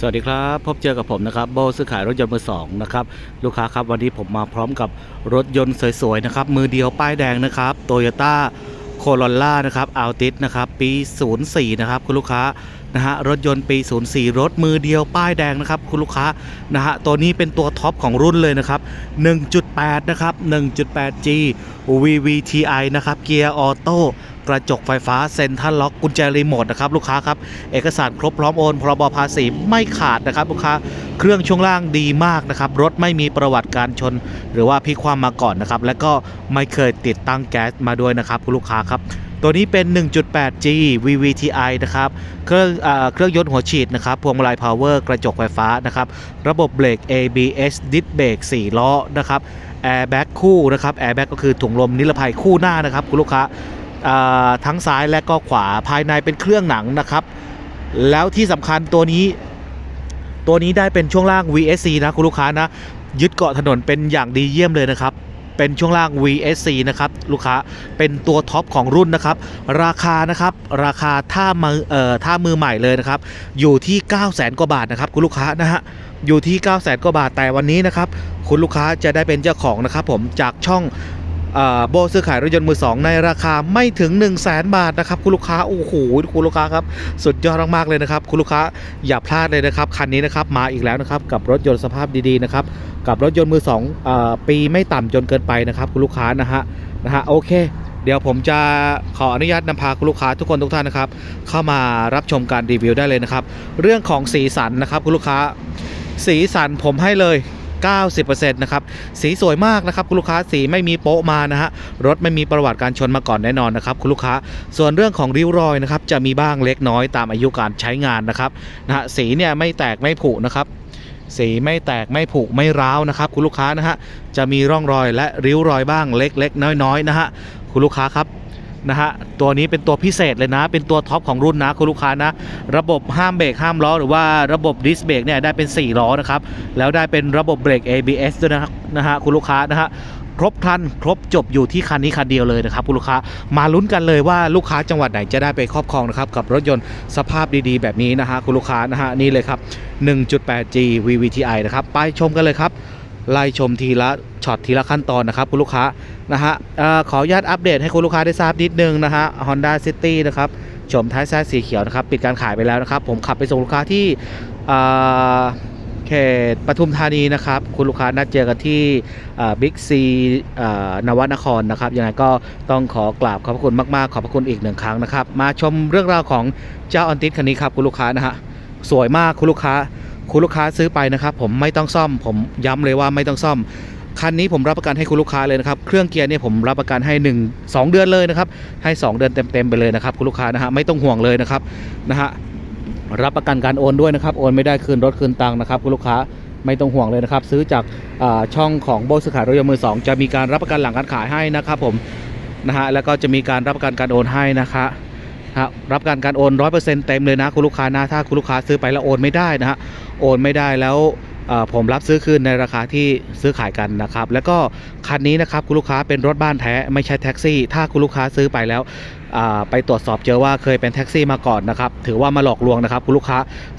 สวัสดีครับพบเจอกับผมนะครับโบซื้อขายรถยนต์มือสองนะครับลูกค้าครับวันนี้ผมมาพร้อมกับรถยนต์สวยๆนะครับมือเดียวป้ายแดงนะครับโตโยต้าโคโรล่านะครับอัลติสนะครับปี 04 นะครับคุณลูกค้านะฮะรถยนต์ปี 04 รถมือเดียวป้ายแดงนะครับคุณลูกค้านะฮะตัวนี้เป็นตัวท็อปของรุ่นเลยนะครับ 1.8 นะครับ 1.8G VVTi นะครับเกียร์ออโต้ กระจกไฟฟ้าเซ็นทรัลล็อกกุญแจรีโมทนะครับลูกค้าครับเอกสารครบพร้อมโอนพรบภาษีไม่ขาดนะครับลูกค้าเครื่องช่วงล่างดีมากนะครับรถไม่มีประวัติการชน หรือว่าพลิกความมาก่อนนะครับและก็ไม่เคยติดตั้งแก๊สมาด้วยนะครับคุณลูกค้าครับตัวนี้เป็น 1.8G VVTi นะครับ เครื่องเครื่องยนต์หัวฉีดนะครับ พวงมาลัยพาวเวอร์ กระจกไฟฟ้านะครับ ระบบเบรก ABS ดิสเบรก4ล้อนะครับ แอร์แบ็กคู่นะครับ แอร์แบ็กก็คือถุงลมนิรภัยคู่หน้านะครับ คุณลูกค้า ทั้งซ้ายและก็ขวาภายในเป็นเครื่องหนังนะครับ แล้วที่สำคัญตัวนี้ ตัวนี้ได้เป็นช่วงล่าง VSC นะคุณลูกค้านะ ยึดเกาะถนนเป็นอย่างดีเยี่ยมเลยนะครับ เป็นช่วงล่าง VSC นะครับลูกค้าเป็นตัวท็อปของรุ่นนะครับ ราคานะครับราคาถ้ามือเอ่อถ้ามือใหม่เลยนะครับ อยู่ที่9 0 0 0 0กว่าบาทนะครับคุณลูกค้านะฮะอยู่ที่ 9 0 0 0 0 0กว่าบาทแต่วันนี้นะครับ คุณลูกค้าจะได้เป็นเจ้าของนะครับผมจากช่อง โบซื้อขายรถยนต์มือสองในราคาไม่ถึง 1 0 0 0 0แบาทนะครับคุณลูกค้าโอ้โหคุณลูกค้าครับสุดยอดมากๆเลยนะครับคุณลูกค้าอย่าพลาดเลยนะครับคันนี้นะครับมาอีกแล้วนะครับกับรถยนต์สภาพดีๆนะครับกับรถยนต์มือสองอปีไม่ต่ำจนเกินไปนะครับคุณลูกค้านะฮะนะฮะโอเคเดี๋ยวผมจะขออนุญาตนำพาคุณลูกค้าทุกคนทุกท่านนะครับ เข้ามารับชมการรีวิวได้เลยนะครับ เรื่องของสีสันนะครับคุณลูกค้า สีสันผมให้เลย 90%นะครับสีสวยมากนะครับคุณลูกค้าสีไม่มีโป๊ะมานะฮะรถไม่มีประวัติการชนมาก่อนแน่นอนนะครับคุณลูกค้าส่วนเรื่องของริ้วรอยนะครับจะมีบ้างเล็กน้อยตามอายุการใช้งานนะครับนะฮะสีเนี่ยไม่แตกไม่ผุนะครับสีไม่แตกไม่ผุไม่ร้าวนะครับคุณลูกค้านะฮะจะมีร่องรอยและริ้วรอยบ้างเล็กๆ น้อยๆนะฮะคุณลูกค้าครับ นะฮะตัวนี้เป็นตัวพิเศษเลยนะ เป็นตัวท็อปของรุ่นนะคุณลูกค้านะ ระบบห้ามเบรกห้ามล้อหรือว่าระบบดิสเบรกเนี่ยได้เป็น 4 ล้อนะครับ แล้วได้เป็นระบบเบรก ABS ด้วยนะนะฮะคุณลูกค้านะฮะครบครันครบจบอยู่ที่คันนี้คันเดียวเลยนะครับคุณลูกค้ามาลุ้นกันเลยว่าลูกค้าจังหวัดไหนจะได้ไปครอบครองนะครับกับรถยนต์สภาพดีๆ แบบนี้นะฮะคุณลูกค้านะฮะนี่เลยครับ 1.8G VVTi นะครับไปชมกันเลยครับไล่ชมทีละ ช็อตทีละขั้นตอนนะครับคุณลูกค้านะฮะออขออนุญาตอัปเดตให้คุณลูกค้าได้ทราบนิดนึงนะฮะ Honda City นะครับชมท้ายแซดสีเขียวนะครับปิดการขายไปแล้วนะครับ ผมขับไปส่งลูกค้าที่เขตปทุมธานีนะครับ คุณลูกค้านัดเจอกันที่บิ๊กซีนวนครนะครับยังไงก็ต้องขอกราบขอบพระคุณมากๆ ขอบพระคุณอีกหนึ่งครั้งนะครับ มาชมเรื่องราวของเจ้าออนติสคันนี้ครับคุณลูกค้านะฮะสวยมากคุณลูกค้า คุณลูกค้าซื้อไปนะครับ ผมไม่ต้องซ่อม ผมย้ำเลยว่าไม่ต้องซ่อม คันนี้ผมรับประกันให้คุณลูกค้าเลยนะครับ เครื่องเกียร์เนี่ยผมรับประกันให้ 1 2 เดือนเลยนะครับ ให้ 2 เดือนเต็มๆไปเลยนะครับ คุณลูกค้านะฮะไม่ต้องห่วงเลยนะครับนะฮะรับประกันการโอนด้วยนะครับ โอนไม่ได้คืนรถคืนตังค์นะครับคุณลูกค้าไม่ต้องห่วงเลยนะครับ ซื้อจากช่องของโบสขายรถยนต์มือสองจะมีการรับประกันหลังการขายให้นะครับผมนะฮะแล้วก็จะมีการรับประกันการโอนให้นะคะครับรับการการโอนร้อยเปอร์เซ็นต์เต็มเลยนะคุณลูกค้านะถ้าคุณลูกค้าซื้อไปแล้วโอนไม่ได้นะฮะโอนไม่ได้แล้ว ผมรับซื้อคืนในราคาที่ซื้อขายกันนะครับ แล้วก็คันนี้นะครับคุณลูกค้าเป็นรถบ้านแท้ไม่ใช่แท็กซี่ ถ้าคุณลูกค้าซื้อไปแล้ว ไปตรวจสอบเจอว่าเคยเป็นแท็กซี่มาก่อนนะครับ ถือว่ามาหลอกลวงนะครับคุณลูกค้า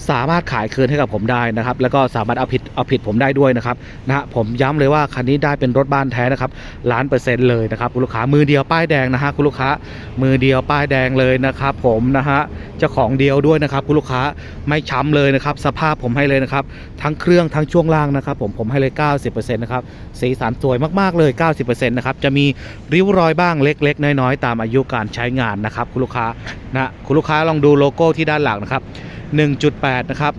สามารถขายคืนให้กับผมได้นะครับ แล้วก็สามารถเอาผิดเอาผิดผมได้ด้วยนะครับนะฮะผมย้ำเลยว่าคันนี้ได้เป็นรถบ้านแท้นะครับล้านเปอร์เซ็นต์เลยนะครับคุณลูกค้ามือเดียวป้ายแดงนะฮะคุณลูกค้ามือเดียวป้ายแดงเลยนะครับ ผมนะฮะเจ้าของเดียวด้วยนะครับคุณลูกค้าไม่ช้ำเลยนะครับ สภาพผมให้เลยนะครับ ทั้งเครื่องทั้งช่วงล่างนะครับ ผมผมให้เลย 90%นะครับสีสันสวยมากๆเลย 90%นะครับจะมีริ้วรอยบ้างเล็ก ๆ น้อยๆตามอายุการใช้งานนะครับคุณลูกค้านะคุณลูกค้าลองดูโลโก้ที่ด้านหลังนะครับ 1.8 นะครับ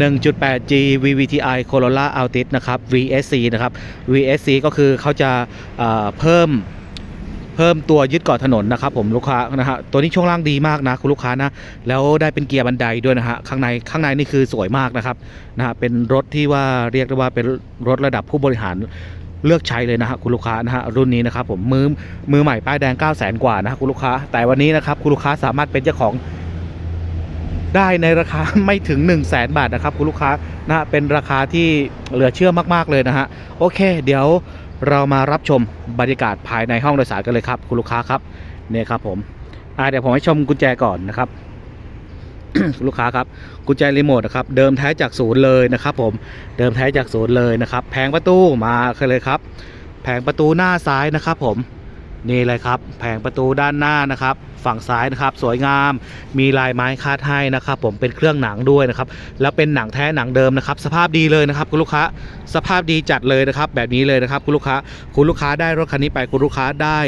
1.8G VVTi Corolla Altis นะครับ VSC นะครับ VSC ก็คือเขาจะเเพิ่มเพิ่มตัวยึดเกาะถนนนะครับผมลูกค้านะฮะตัวนี้ช่วงล่างดีมากนะคุณลูกค้านะแล้วได้เป็นเกียร์บันไดด้วยนะฮะข้างในข้างในนี่คือสวยมากนะครับนะฮะเป็นรถที่ว่าเรียกได้ว่าเป็นรถระดับผู้บริหาร เลือกใช้เลยนะฮะคุณลูกค้านะฮะรุ่นนี้นะครับผมมือมือใหม่ป้ายแดง 9 0 0 0 0 0กว่านะฮะคุณลูกค้า แต่วันนี้นะครับคุณลูกค้าสามารถเป็นเจ้าของได้ในราคาไม่ถึง 1 0 0 0 0แบาทนะครับคุณลูกค้านะเป็นราคาที่เหลือเชื่อมาก ๆ เลยนะฮะโอเค เดี๋ยวเรามารับชมบรรยากาศภายในห้องโดยสารกันเลยครับคุณลูกค้าครับเนี่ยครับผมเดี๋ยวผมให้ชมกุญแจก่อนนะครับ ลูกค้าครับกุญแจรีโมทนะครับเดิมแท้จากศูนย์เลยนะครับผมเดิมแท้จากศูนย์เลยนะครับแผงประตูมาเลยครับแผงประตูหน้าซ้ายนะครับผม นี่เลยครับ แผงประตูด้านหน้านะครับ ฝั่งซ้ายนะครับ สวยงามมีลายไม้คาดให้นะครับ ผมเป็นเครื่องหนังด้วยนะครับ แล้วเป็นหนังแท้หนังเดิมนะครับ สภาพดีเลยนะครับ คุณลูกค้าสภาพดีจัดเลยนะครับ แบบนี้เลยนะครับ คุณลูกค้าคุณลูกค้าได้รถคันนี้ไปคุณลูกค้าได้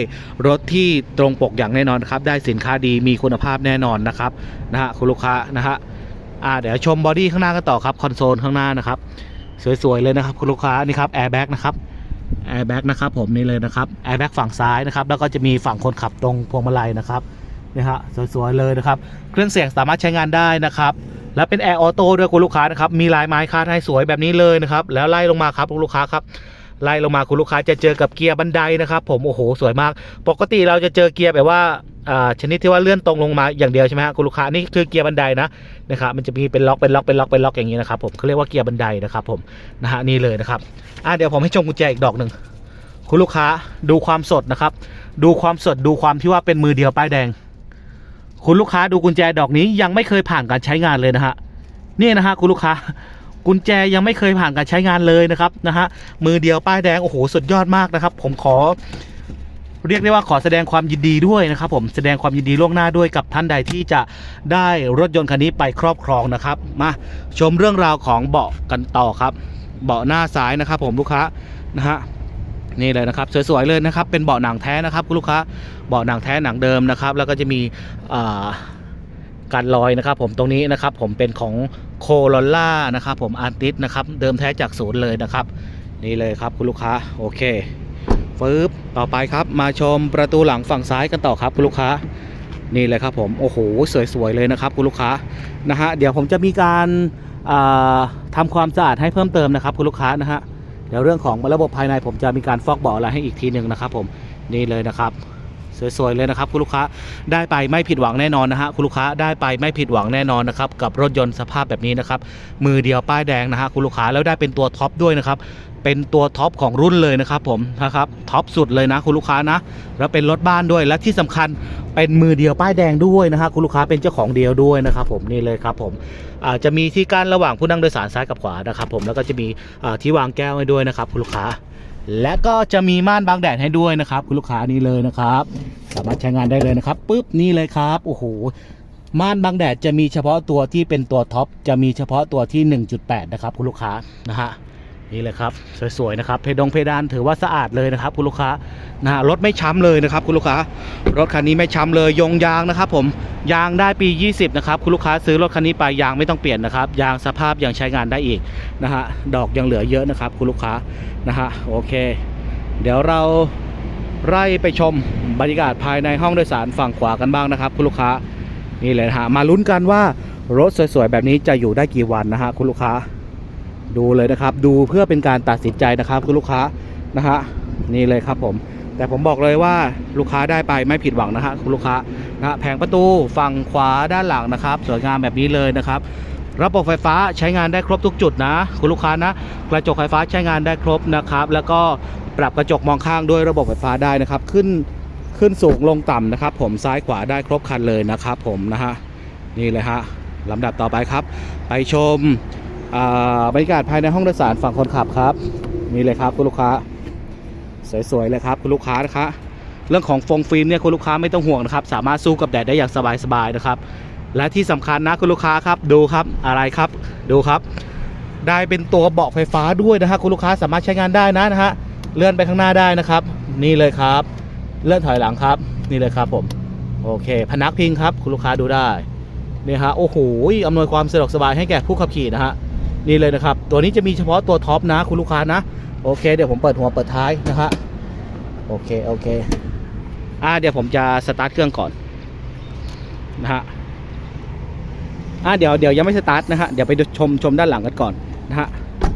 รถที่ตรงปกอย่างแน่นอนครับ ได้สินค้าดีมีคุณภาพแน่นอนนะครับนะฮะคุณลูกค้านะฮะอ่าเดี๋ยวชมบอดี้ข้างหน้ากันต่อครับคอนโซลข้างหน้านะครับ สวยๆเลยนะครับ คุณลูกค้านี่ครับแอร์แบ็กนะครับ แอร์แบ็กนะครับผมนี่เลยนะครับแอร์แบ็กฝั่งซ้ายนะครับแล้วก็จะมีฝั่งคนขับตรงพวงมาลัยนะครับนี่ฮะสวยๆเลยนะครับ เครื่องเสียงสามารถใช้งานได้นะครับ และเป็นแอร์ออโต้ด้วยคุณลูกค้านะครับมีลายไม้คาดให้สวยแบบนี้เลยนะครับ แล้วไล่ลงมาครับคุณลูกค้าครับ ไล่ลงมาคุณลูกค้าจะเจอกับเกียร์บันไดนะครับผมโอ้โหสวยมาก ปกติเราจะเจอเกียร์แบบว่าชนิดที่ว่าเลื่อนตรงลงมาอย่างเดียวใช่ไหมฮะคุณลูกค้านี่คือเกียร์บันไดนะนะครับมันจะมีเป็นล็อกเป็นล็อกเป็นล็อกเป็นล็อกอย่างนี้นะครับผมเขาเรียกว่าเกียร์บันไดนะครับผมนะฮะนี่เลยนะครับอะเดี๋ยวผมให้ชมกุญแจอีกดอกหนึ่งคุณลูกค้าดูความสดนะครับ ดูความสดดูความที่ว่าเป็นมือเดียวป้ายแดง คุณลูกค้าดูกุญแจดอกนี้ยังไม่เคยผ่านการใช้งานเลยนะฮะนี่นะฮะคุณลูกค้า กุญแจยังไม่เคยผ่านการใช้งานเลยนะครับนะฮะมือเดียวป้ายแดงโอ้โหสุดยอดมากนะครับ ผมขอ เรียกได้ว่าขอแสดงความยินดีด้วยนะครับ ผมแสดงความยินดีล่วงหน้าด้วยกับท่านใดที่จะได้รถยนต์คันนี้ไปครอบครองนะครับ มาชมเรื่องราวของเบาะกันต่อครับ เบาะหน้าซ้ายนะครับ ผมลูกค้านะฮะนี่เลยนะครับสวยๆเลยนะครับเป็นเบาะหนังแท้นะครับคุณลูกค้าเบาะหนังแท้หนังเดิมนะครับ แล้วก็จะมีอ่า การลอยนะครับผมตรงนี้นะครับผมเป็นของโคลอล่านะครับผมอาร์ติสนะครับเดิมแท้จากศูนย์เลยนะครับ นี่เลยครับคุณลูกค้าโอเคฟืบต่อไปครับมาชมประตูหลังฝั่งซ้ายกันต่อครับคุณลูกค้านี่เลยครับผมโอ้โหสวยๆเลยนะครับคุณลูกค้านะฮะเดี๋ยวผมจะมีการาทำความสะอาดให้เพิ่มเติมนะครับคุณลูกค้านะฮะเดี๋ยวเรื่องของระบบภายในผมจะมีการฟอกเบาะอะไรให้อีกทีหนึ่งนะครับผมนี่เลยนะครับ สวยๆเลยนะครับคุณลูกค้าได้ไปไม่ผิดหวังแน่นอนนะฮะคุณลูกค้าได้ไปไม่ผิดหวังแน่นอนนะครับกับรถยนต์สภาพแบบนี้นะครับมือเดียวป้ายแดงนะฮะคุณลูกค้าแล้วได้เป็นตัวท็อปด้วยนะครับเป็นตัวท็อปของรุ่นเลยนะครับผมนะครับท็อปสุดเลยนะคุณลูกค้านะแล้วเป็นรถบ้านด้วยและที่สำคัญเป็นมือเดียวป้ายแดงด้วยนะฮะคุณลูกค้าเป็นเจ้าของเดียวด้วยนะครับผมนี่เลยครับผมอาจจะมีที่กั้นระหว่างผู้นั่งโดยสารซ้ายกับขวานะครับผมแล้วก็จะมีที่วางแก้วให้ด้วยนะครับคุณลูกค้า และก็จะมีม่านบังแดดให้ด้วยนะครับ คุณลูกค้านี่เลยนะครับ สามารถใช้งานได้เลยนะครับปุ๊บนี่เลยครับโอ้โหม่านบังแดดจะมีเฉพาะตัวที่เป็นตัวท็อปจะมีเฉพาะตัวที่ 1.8 นะครับคุณลูกค้านะฮะ นี่เลยครับ สวยๆนะครับเพดงเพดานถือว่าสะอาดเลยนะครับ คุณลูกค้านะฮะรถไม่ช้ำเลยนะครับ คุณลูกค้ารถคันนี้ไม่ช้ำเลยยงยางนะครับ ผมยางได้ปี 20 นะครับ คุณลูกค้าซื้อรถคันนี้ไปยางไม่ต้องเปลี่ยนนะครับ ยางสภาพยังใช้งานได้อีกนะฮะดอกยังเหลือเยอะนะครับ คุณลูกค้านะฮะโอเค เดี๋ยวเราไล่ไปชมบรรยากาศภายในห้องโดยสารฝั่งขวากันบ้างนะครับ คุณลูกค้านี่เลยนะฮะมาลุ้นกันว่ารถสวยๆแบบนี้จะอยู่ได้กี่วันนะฮะคุณลูกค้า ดูเลยนะครับ ดูเพื่อเป็นการตัดสินใจนะครับคุณลูกค้านะฮะนี่เลยครับผม แต่ผมบอกเลยว่าลูกค้าได้ไปไม่ผิดหวังนะฮะคุณลูกค้านะแผงประตูฝั่งขวาด้านหลังนะครับ สวยงามแบบนี้เลยนะครับ ระบบไฟฟ้าใช้งานได้ครบทุกจุดนะ คุณลูกค้านะ กระจกไฟฟ้าใช้งานได้ครบนะครับ แล้วก็ปรับกระจกมองข้างด้วยระบบไฟฟ้าได้นะครับ ขึ้นขึ้นสูงลงต่ำนะครับ ผมซ้ายขวาได้ครบคันเลยนะครับ ผมนะฮะนี่เลยฮะลำดับต่อไปครับ ไปชม บรรยากาศภายในห้องโดยสารฝั่งคนขับครับนี่เลยครับคุณลูกค้า สวยๆเลยครับคุณลูกค้านะคะเรื่องของฟงฟิล์มเนี่ยคุณลูกค้าไม่ต้องห่วงนะครับ สามารถสู้กับแดดได้อย่างสบายๆนะครับ และที่สำคัญนะคุณลูกค้าครับดูครับอะไรครับ ดูครับ ได้เป็นตัวเบาะไฟฟ้าด้วยนะฮะคุณลูกค้าสามารถใช้งานได้นะนะฮะเลื่อนไปข้างหน้าได้นะครับ นี่เลยครับ เลื่อนถอยหลังครับ นี่เลยครับผมโอเค พนักพิงครับ คุณลูกค้าดูได้นี่ฮะโอ้โหอำนวยความสะดวกสบายให้แก่ผู้ขับขี่นะฮะ นี่เลยนะครับ ตัวนี้จะมีเฉพาะตัวท็อปนะคุณลูกค้านะ โอเค เดี๋ยวผมเปิดหัวเปิดท้ายนะฮะโอเค โอเค อ่า เดี๋ยวผมจะสตาร์ทเครื่องก่อนนะฮะ อ่า เดี๋ยวเดี๋ยวยังไม่สตาร์ทนะฮะ เดี๋ยวไปชมชมด้านหลังกันก่อนนะฮะ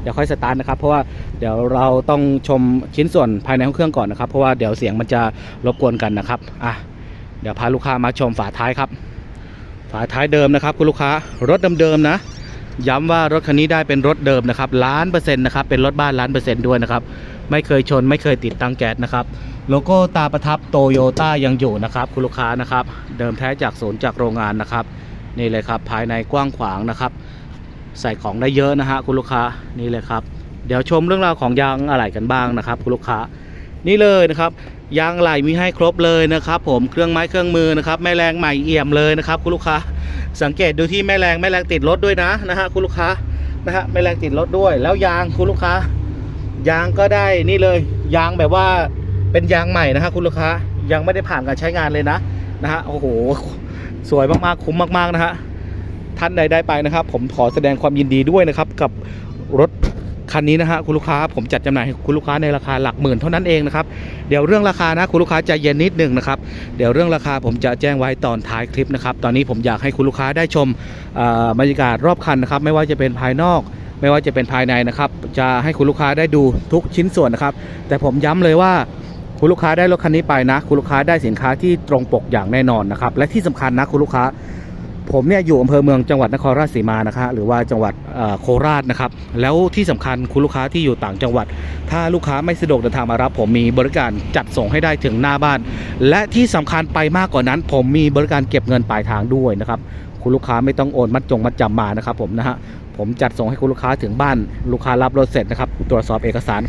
เดี๋ยวค่อยสตาร์ทนะครับ เพราะว่าเดี๋ยวเราต้องชมชิ้นส่วนภายในห้องเครื่องก่อนนะครับ เพราะว่าเดี๋ยวเสียงมันจะรบกวนกันนะครับ อะ เดี๋ยวพาลูกค้ามาชมฝาท้ายครับ ฝาท้ายเดิมนะครับ คุณลูกค้ารถเดิมๆนะ ย้ำว่ารถคันนี้ได้เป็นรถเดิมนะครับล้านเปอร์เซ็นต์นะครับเป็นรถบ้านล้านเปอร์เซ็นต์ด้วยนะครับไม่เคยชนไม่เคยติดตั้งแก๊สนะครับโลโก้ตาประทับโตโยต้ายังอยู่นะครับคุณลูกค้านะครับเดิมแท้จากศูนย์จากโรงงานนะครับนี่เลยครับภายในกว้างขวางนะครับ ใส่ของได้เยอะนะฮะคุณลูกค้านี่เลยครับ เดี๋ยวชมเรื่องราวของยางอะไหล่กันบ้างนะครับ คุณลูกค้านี่เลยนะครับ ยางไหลมีให้ครบเลยนะครับผมเครื่องไม้เครื่องมือนะครับแม่แรงใหม่เอี่ยมเลยนะครับ คุณลูกค้า สังเกตดูที่แม่แรงแม่แรงติดรถด้วยนะนะฮะคุณลูกค้านะฮะแม่แรงติดรถด้วย แล้วยางคุณลูกค้า ยางก็ได้นี่เลย ยางแบบว่าเป็นยางใหม่นะฮะคุณลูกค้ายังไม่ได้ผ่านการใช้งานเลยนะนะฮะโอ้โหสวยมากๆคุ้มมากๆนะฮะท่านใดได้ไปนะครับ ผมขอแสดงความยินดีด้วยนะครับกับรถ คันนี้นะฮะคุณลูกค้าผมจัดจำหน่ายให้คุณลูกค้าในราคาหลักหมื่นเท่านั้นเองนะครับเดี๋ยวเรื่องราคานะคุณลูกค้าใจเย็นนิดหนึ่งนะครับเดี๋ยวเรื่องราคาผมจะแจ้งไว้ตอนท้ายคลิปนะครับตอนนี้ผมอยากให้คุณลูกค้าได้ชมบรรยากาศรอบคันนะครับไม่ว่าจะเป็นภายนอกไม่ว่าจะเป็นภายในนะครับ จะให้คุณลูกค้าได้ดูทุกชิ้นส่วนนะครับ แต่ผมย้ำเลยว่าคุณลูกค้าได้รถคันนี้ไปนะ คุณลูกค้าได้สินค้าที่ตรงปกอย่างแน่นอนนะครับ และที่สำคัญนะคุณลูกค้า ผมเนี่ยอยู่อำเภอเมืองจังหวัดนครราชสีมานะคะหรือว่าจังหวัดโคราชนะครับ แล้วที่สำคัญคุณลูกค้าที่อยู่ต่างจังหวัด ถ้าลูกค้าไม่สะดวกเดินทางมารับ ผมมีบริการจัดส่งให้ได้ถึงหน้าบ้าน และที่สำคัญไปมากกว่านั้น ผมมีบริการเก็บเงินปลายทางด้วยนะครับคุณลูกค้าไม่ต้องโอนมัดจงมัดจำมานะครับผมนะฮะผมจัดส่งให้คุณลูกค้าถึงบ้าน ลูกค้ารับรถเสร็จนะครับตรวจสอบเอกสาร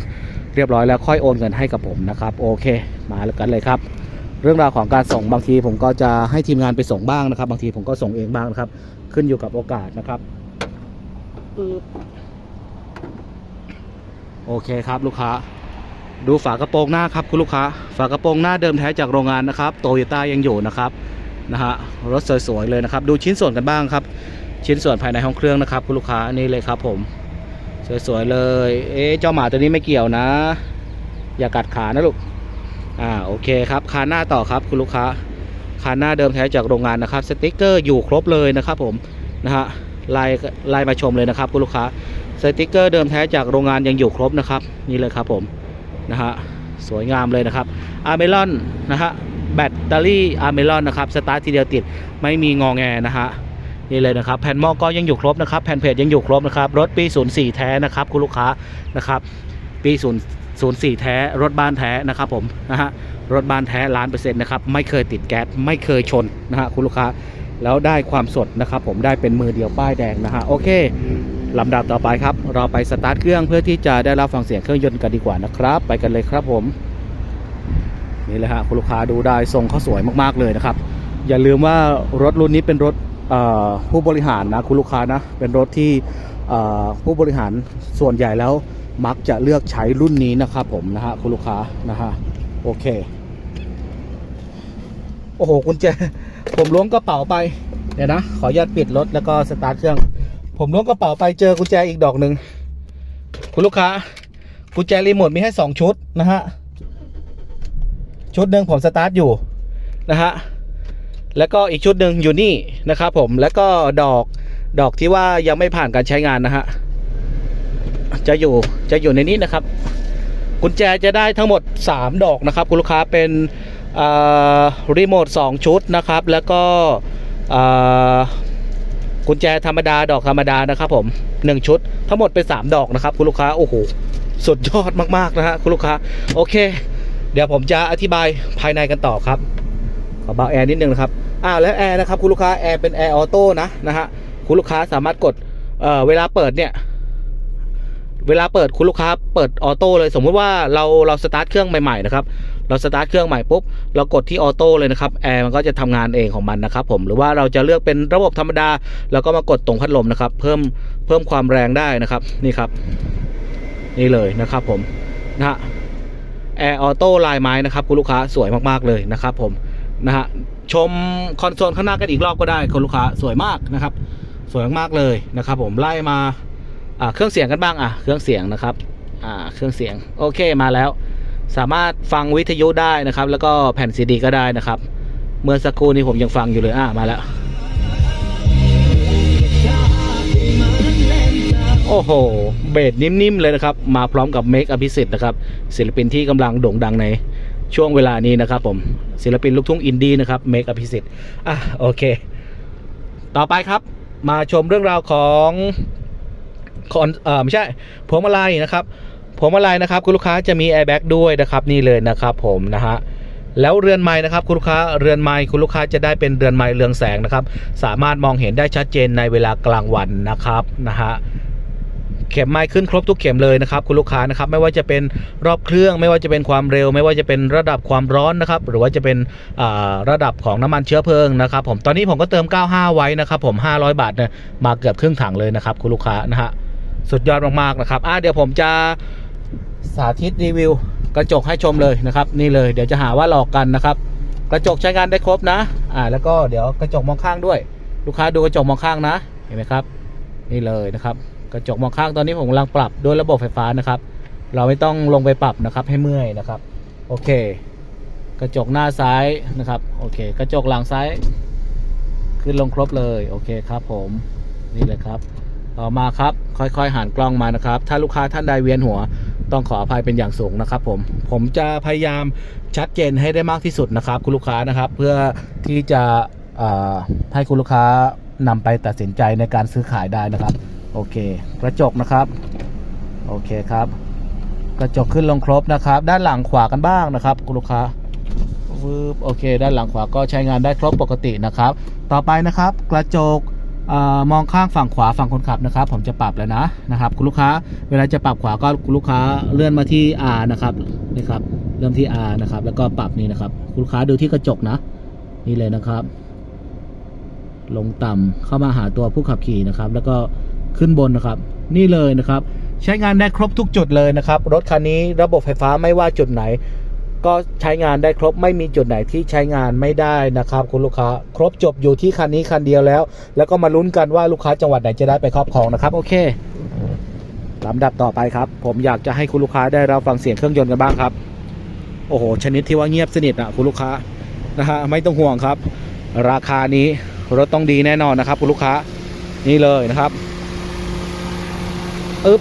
เรียบร้อยแล้วค่อยโอนเงินให้กับผมนะครับ โอเค มาแล้วกันเลยครับ เรื่องราวของการส่งบางทีผมก็จะให้ทีมงานไปส่งบ้างนะครับ บางทีผมก็ส่งเองบ้างนะครับ ขึ้นอยู่กับโอกาสนะครับโอเคครับลูกค้า ดูฝากระโปรงหน้าครับคุณลูกค้า ฝากระโปรงหน้าเดิมแท้จากโรงงานนะครับโตโยต้ายังอยู่นะครับนะฮะรถสวยๆเลยนะครับ ดูชิ้นส่วนกันบ้างครับ ชิ้นส่วนภายในห้องเครื่องนะครับคุณลูกค้านี่เลยครับผมสวยๆเลย เอ๊ะเจ้าหมาตัวนี้ไม่เกี่ยวนะ อย่ากัดขานะลูก อ่าโอเคครับคานหน้าต่อครับคุณลูกค้าคานหน้าเดิมแท้จากโรงงานนะครับสติกเกอร์อยู่ครบเลยนะครับผมนะฮะลายลายมาชมเลยนะครับคุณลูกค้าสติกเกอร์เดิมแท้จากโรงงานยังอยู่ครบนะครับนี่เลยครับผมนะฮะสวยงามเลยนะครับอาร์เมลอนนะฮะแบตเตอรี่อาร์เมลอนนะครับสตาร์ททีเดียวติดไม่มีงองแงนะฮะนี่เลยนะครับแผ่นหม้อก็ยังอยู่ครบนะครับแผ่นเพจยังอยู่ครบนะครับรถปี 04 แท้นะครับคุณลูกค้านะครับ ปี0 04แท้รถบ้านแท้นะครับผมนะฮะรถบ้านแท้ล้านเปอร์เซ็นต์นะครับไม่เคยติดแก๊สไม่เคยชนนะฮะคุณลูกค้าแล้วได้ความสดนะครับผมได้เป็นมือเดียวป้ายแดงนะฮะโอเคลำดับต่อไปครับ เราไปสตาร์ทเครื่องเพื่อที่จะได้รับฟังเสียงเครื่องยนต์กันดีกว่านะครับ ไปกันเลยครับผมนี่เลยฮะคุณลูกค้าดูได้ทรงเขาสวยมากๆเลยนะครับ อย่าลืมว่ารถรุ่นนี้เป็นรถผู้บริหารนะคุณลูกค้านะเป็นรถที่ผู้บริหารส่วนใหญ่แล้ว มักจะเลือกใช้รุ่นนี้นะครับผมนะฮะคุณลูกค้านะฮะโอเค โอ้โหกุญแจผมล้วงกระเป๋าไปเดี๋ยวนะขออนุญาตปิดรถแล้วก็สตาร์ทเครื่อง ผมล้วงกระเป๋าไปเจอกุญแจอีกดอกหนึ่งคุณลูกค้ากุญแจรีโมทมีให้สองชุดนะฮะชุดหนึ่งผมสตาร์ทอยู่นะฮะแล้วก็อีกชุดหนึ่งอยู่นี่นะครับผมแล้วก็ดอกดอกที่ว่ายังไม่ผ่านการใช้งานนะฮะ จะอยู่จะอยู่ในนี้นะครับ กุญแจจะได้ทั้งหมด 3 ดอกนะครับ คุณลูกค้าเป็นรีโมท2ชุดนะครับ แล้วก็กุญแจธรรมดาดอกธรรมดานะครับผม 1 ชุด ทั้งหมดเป็น 3 ดอกนะครับ คุณลูกค้าโอ้โหสุดยอดมากๆนะฮะคุณลูกค้าโอเค เดี๋ยวผมจะอธิบายภายในกันต่อครับขอเบาแอร์นิดนึงนะครับอ้าวแล้วแอร์นะครับคุณลูกค้าแอร์เป็นแอร์ออโต้นะนะฮะคุณลูกค้าสามารถกดเเวลาเปิดเนี่ย เวลาเปิดคุณลูกค้าเปิดออโต้เลย สมมุติว่าเราเราสตาร์ทเครื่องใหม่ๆนะครับเราสตาร์ทเครื่องใหม่ปุ๊บเรากดที่ออโต้เลยนะครับแอร์มันก็จะทำงานเองของมันนะครับผมหรือว่าเราจะเลือกเป็นระบบธรรมดา แล้วก็มากดตรงพัดลมนะครับเพิ่มเพิ่มความแรงได้นะครับนี่ครับ นี่เลยนะครับผมนะฮะแอร์ออโต้ลายไม้นะครับคุณลูกค้าสวยมากๆเลยนะครับผมนะฮะชมคอนโซลข้างหน้ากันอีกรอบก็ได้คุณลูกค้าสวยมากนะครับ สวยมากๆเลยนะครับผมไล่มา เครื่องเสียงกันบ้างอะเครื่องเสียงนะครับอ่าเครื่องเสียงโอเคมาแล้ว สามารถฟังวิทยุได้นะครับ แล้วก็แผ่นซีดี ก็ได้นะครับ เมื่อสักครู่นี้ผมยังฟังอยู่เลยอะมาแล้ว โอ้โห เบสนิ่มๆเลยนะครับ มาพร้อมกับเมคอภิสิทธิ์นะครับ ศิลปินที่กำลังโด่งดังในช่วงเวลานี้นะครับผมศิลปินลูกทุ่งอินดี้นะครับเมคอภิสิทธิ์อะโอเค ต่อไปครับมาชมเรื่องราวของ คอนเอ่อไม่ใช่พวงมาลัยนะครับพวงมาลัยนะครับ คุณลูกค้าจะมีแอร์แบ็กด้วยนะครับนี่เลยนะครับ ผมนะฮะแล้วเรือนไม้นะครับคุณลูกค้าเรือนไม้คุณลูกค้าจะได้เป็นเรือนไม้เรืองแสงนะครับ สามารถมองเห็นได้ชัดเจนในเวลากลางวันนะครับนะฮะเข็มไม้ขึ้นครบทุกเข็มเลยนะครับคุณลูกค้านะครับไม่ว่าจะเป็นรอบเครื่อง ไม่ว่าจะเป็นความเร็ว ไม่ว่าจะเป็นระดับความร้อนนะครับหรือว่าจะเป็นอ่าระดับของน้ำมันเชื้อเพลิงนะครับผมตอนนี้ผมก็เติม 95 ไว้นะครับผม 500 บาทเนี่ยมาเกือบครึ่งถังเลยนะครับคุณลูกค้านะฮะ สุดยอดมากๆนะครับอะเดี๋ยวผมจะสาธิตรีวิว กระจกให้ชมเลยนะครับ นี่เลยเดี๋ยวจะหาว่าหลอกกันนะครับ กระจกใช้งานได้ครบนะ อ่า แล้วก็เดี๋ยวกระจกมองข้างด้วย ลูกค้าดูกระจกมองข้างนะเห็นไหมครับ นี่เลยนะครับ กระจกมองข้างตอนนี้ผมกำลังปรับด้วยระบบไฟฟ้านะครับ เราไม่ต้องลงไปปรับนะครับให้เมื่อยนะครับ โอเค กระจกหน้าซ้ายนะครับโอเค กระจกหลังซ้าย ขึ้นลงครบเลยโอเคครับผมนี่เลยครับ ต่อมาครับค่อยๆหันกล้องมานะครับ ถ้าลูกค้าท่านใดเวียนหัวต้องขออภัยเป็นอย่างสูงนะครับผมผมจะพยายามชัดเจนให้ได้มากที่สุดนะครับ คุณลูกค้านะครับ เพื่อที่จะให้คุณลูกค้านำไปตัดสินใจในการซื้อขายได้นะครับ โอเค กระจกนะครับ โอเคครับ กระจกขึ้นลงครบนะครับ ด้านหลังขวากันบ้างนะครับ คุณลูกค้าวืบโอเค ด้านหลังขวาก็ใช้งานได้ครบปกตินะครับ ต่อไปนะครับ กระจก มองข้างฝั่งขวาฝั่งคนขับนะครับ ผมจะปรับแล้วนะนะครับคุณลูกค้าเวลาจะปรับขวาก็คุณลูกค้าเลื่อนมาที่ R นะครับนี่ครับเริ่มที่ R นะครับแล้วก็ปรับนี่นะครับคุณลูกค้าดูที่กระจกนะ นี่เลยนะครับ ลงต่ำเข้ามาหาตัวผู้ขับขี่นะครับ แล้วก็ขึ้นบนนะครับ นี่เลยนะครับ ใช้งานได้ครบทุกจุดเลยนะครับ รถคันนี้ระบบไฟฟ้าไม่ว่าจุดไหน ก็ใช้งานได้ครบไม่มีจุดไหนที่ใช้งานไม่ได้นะครับ คุณลูกค้า ครบจบอยู่ที่คันนี้คันเดียวแล้ว แล้วก็มาลุ้นกันว่าลูกค้าจังหวัดไหนจะได้ไปครอบครองนะครับ โอเคลำดับต่อไปครับ ผมอยากจะให้คุณลูกค้าได้รับฟังเสียงเครื่องยนต์กันบ้างครับ โอ้โห ชนิดที่ว่าเงียบสนิทอะคุณลูกค้านะฮะไม่ต้องห่วงครับ ราคานี้รถต้องดีแน่นอนนะครับ คุณลูกค้านี่เลยนะครับอึ๊บ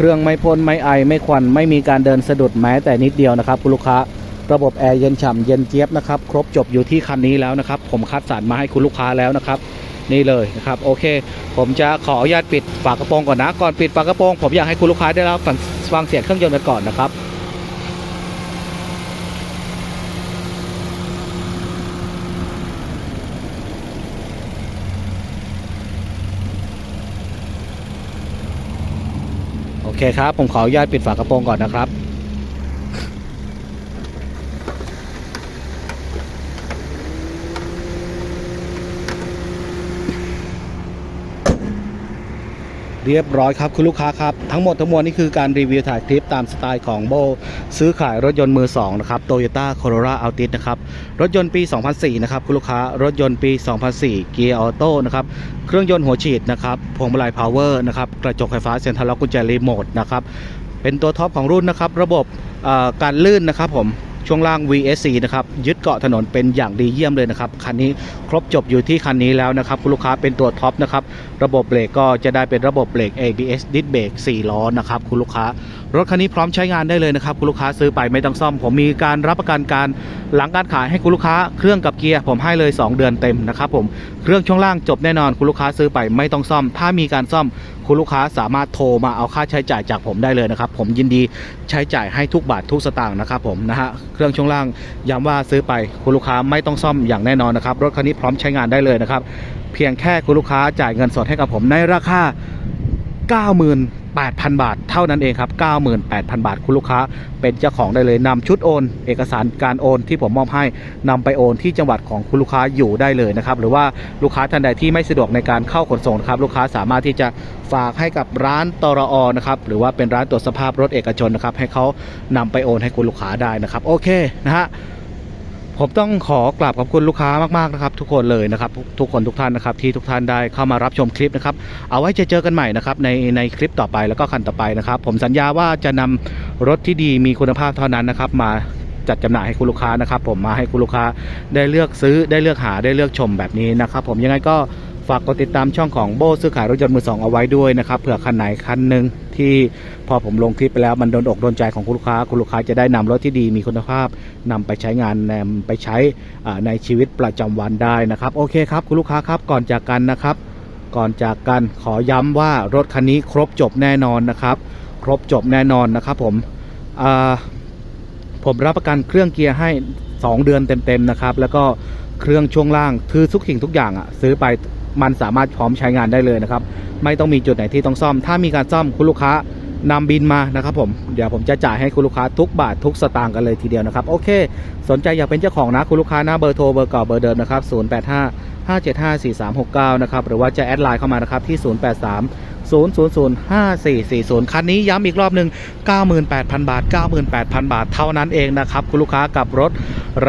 เครื่องไม่พ่นไม่ไอไม่ควันไม่มีการเดินสะดุดแม้แต่นิดเดียวนะครับคุณลูกค้าระบบแอร์เย็นฉ่ำเย็นเจี๊ยบนะครับครบจบอยู่ที่คันนี้แล้วนะครับ ผมคัดสรรมาให้คุณลูกค้าแล้วนะครับ นี่เลยนะครับโอเค ผมจะขออนุญาตปิดฝากระโปรงก่อนนะก่อนปิดฝากระโปรงผมอยากให้คุณลูกค้าได้รับฟังเสียงเครื่องยนต์กันก่อนนะครับ เคครับ ผมขออนุญาตปิดฝากระโปรงก่อนนะครับ เรียบร้อยครับคุณลูกค้าครับ ทั้งหมดทั้งมวลนี่คือการรีวิวถ่ายคลิปตามสไตล์ของโบ ซื้อขายรถยนต์มือ 2 นะครับ Toyota Corolla Altis นะครับ รถยนต์ปี 2004 นะครับ คุณลูกค้ารถยนต์ปี 2004 เกียร์ออโต้นะครับ เครื่องยนต์หัวฉีดนะครับพวงมาลัยพาวเวอร์นะครับ กระจกไฟฟ้าเซ็นทรัลล็อกกุญแจรีโมทนะครับเป็นตัวท็อปของรุ่นนะครับระบบการลื่นนะครับผม ช่วงล่าง VSC นะครับยึดเกาะถนนเป็นอย่างดีเยี่ยมเลยนะครับคันนี้ครบจบอยู่ที่คันนี้แล้วนะครับคุณลูกค้าเป็นตัวท็อปนะครับระบบเบรกก็จะได้เป็นระบบเบรก ABS ดิสเบรก4ล้อนะครับคุณลูกค้ารถคันนี้พร้อมใช้งานได้เลยนะครับ คุณลูกค้าซื้อไปไม่ต้องซ่อม ผมมีการรับประกันการหลังการขายให้คุณลูกค้าเครื่องกับเกียร์ผมให้เลย 2 เดือนเต็มนะครับผมเครื่องช่วงล่างจบแน่นอน คุณลูกค้าซื้อไปไม่ต้องซ่อม ถ้ามีการซ่อมคุณลูกค้าสามารถโทรมาเอาค่าใช้จ่ายจากผมได้เลยนะครับ ผมยินดีใช้จ่ายให้ทุกบาททุกสตางค์นะครับผมนะฮะเครื่องช่วงล่างย้ำว่าซื้อไปคุณลูกค้าไม่ต้องซ่อมอย่างแน่นอนนะครับรถคันนี้พร้อมใช้งานได้เลยนะครับเพียงแค่คุณลูกค้าจ่ายเงินสดให้กับผมในราคา 8,000 บาท เท่านั้นเองครับ 98,000 บาทคุณลูกค้า เป็นเจ้าของได้เลยนำชุดโอน เอกสารการโอนที่ผมมอบให้นำไปโอนที่จังหวัดของคุณลูกค้าอยู่ได้เลยนะครับ หรือว่าลูกค้าท่านใดที่ไม่สะดวกในการเข้าขนส่งครับลูกค้าสามารถที่จะฝากให้กับร้านตรอนะครับหรือว่าเป็นร้านตรวจสภาพรถเอกชนนะครับให้เขานำไปโอนให้คุณลูกค้าได้นะครับ โอเคนะฮะ ผมต้องขอกราบขอบคุณลูกค้ามากๆนะครับ ทุกคนเลยนะครับทุกทุกคนทุกท่านนะครับ ที่ทุกท่านได้เข้ามารับชมคลิปนะครับ เอาไว้จะเจอกันใหม่นะครับในในคลิปต่อไปแล้วก็คันต่อไปนะครับ ผมสัญญาว่าจะนำรถที่ดีมีคุณภาพเท่านั้นนะครับ มาจัดจำหน่ายให้คุณลูกค้านะครับ ผมมาให้คุณลูกค้าได้เลือกซื้อได้เลือกหาได้เลือกชมแบบนี้นะครับ ผมยังไงก็ ฝากกดติดตามช่องของโบซื้อขายรถยนต์มือสองเอาไว้ด้วยนะครับเผื่อคันไหนคันหนึ่งที่พอผมลงคลิปไปแล้วมันโดนอกโดนใจของคุณลูกค้า คุณลูกค้าจะได้นำรถที่ดีมีคุณภาพนำไปใช้งานนำไปใช้ในชีวิตประจำวันได้นะครับ โอเคครับ คุณลูกค้าครับก่อนจากกันนะครับ ก่อนจากกันขอย้ำว่ารถคันนี้ครบจบแน่นอนนะครับ ครบจบแน่นอนนะครับผมผมรับประกันเครื่องเกียร์ให้ 2 เดือนเต็มๆนะครับแล้วก็เครื่องช่วงล่างคือทุกสิ่งทุกอย่างอะซื้อไป มันสามารถพร้อมใช้งานได้เลยนะครับ ไม่ต้องมีจุดไหนที่ต้องซ่อม ถ้ามีการซ่อมคุณลูกค้านำบินมานะครับผมเดี๋ยวผมจะจ่ายให้คุณลูกค้าทุกบาททุกสตางค์กันเลยทีเดียวนะครับ โอเค สนใจอยากเป็นเจ้าของนะคุณลูกค้านะเบอร์โทรเบอร์เก่าเบอร์เดิมนะครับ 085 575 4369 นะครับ หรือว่าจะแอดไลน์เข้ามานะครับที่ 083 000 5440 คันนี้ย้ำอีกรอบหนึ่ง98,000 บาท 98,000 บาทเท่านั้นเองนะครับ คุณลูกค้ากับรถ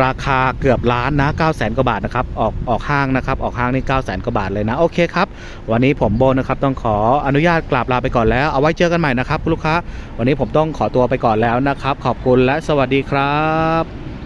ราคาเกือบล้านนะ 900,000 กว่าบาทนะครับ ออกออกห้างนะครับ ออกห้างนี่ 900,000 กว่าบาทเลยนะ โอเคครับ วันนี้ผมโบนะครับ ต้องขออนุญาตกราบลาไปก่อนแล้ว เอาไว้เจอกันใหม่นะครับ คุณลูกค้า วันนี้ผมต้องขอตัวไปก่อนแล้วนะครับ ขอบคุณและสวัสดีครับ